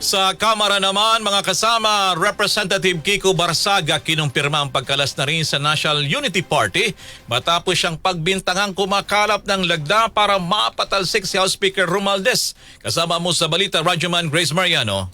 Sa Kamara naman, mga kasama, Representative Kiko Barsaga kinumpirma ang pagkalas na rin sa National Unity Party matapos siyang pagbintangang kumakalap ng lagda para mapatalsik si House Speaker Romualdez. Kasama mo sa balita, Radyoman Grace Mariano.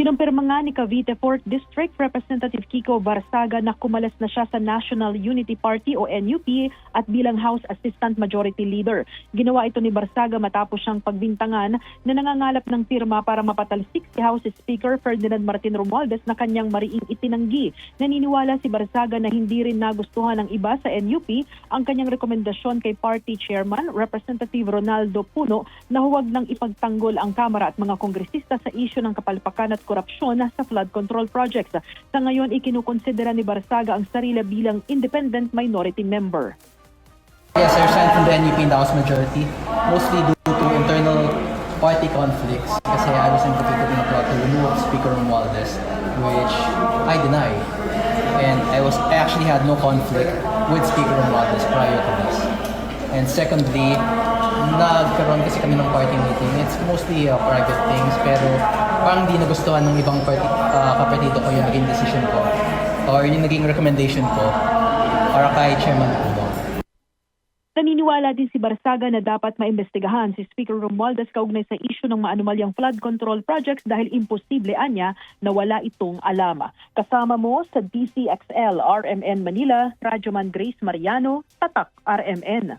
Kinumpirma nga ni Cavite 4th District Representative Kiko Barsaga na kumalas na siya sa National Unity Party o NUP at bilang House Assistant Majority Leader. Ginawa ito ni Barsaga matapos siyang pagbintangan na nangangalap ng pirma para mapatalsik si House Speaker Ferdinand Martin Romualdez na kanyang mariing itinanggi. Naniniwala si Barsaga na hindi rin nagustuhan ng iba sa NUP ang kanyang rekomendasyon kay Party Chairman Representative Ronaldo Puno na huwag nang ipagtanggol ang Kamara at mga kongresista sa isyu ng kapalpakan at korupsyon sa flood control projects. Sa ngayon, ikinukonsidera ni Barsaga ang sarili bilang independent minority member. Yes, I resigned from the NUP in the House majority, mostly due to internal party conflicts kasi I was implicated in a plot to remove Speaker Romualdez, which I deny. And I was I actually had no conflict with Speaker Romualdez prior to this. And secondly, nagkaroon kasi kami ng party meeting. It's mostly uh, private things, pero parang di nagustuhan ng ibang party, uh, kapatito ko yung naging decision ko or yung naging recommendation ko para kay Chairman Puno. Naniniwala din si Barsaga na dapat maimbestigahan si Speaker Romualdez kaugnay sa isyu ng maanumalyang flood control projects dahil imposible anya na wala itong alama. Kasama mo sa DCXL RMN Manila, Radyoman Grace Mariano, Tatak RMN.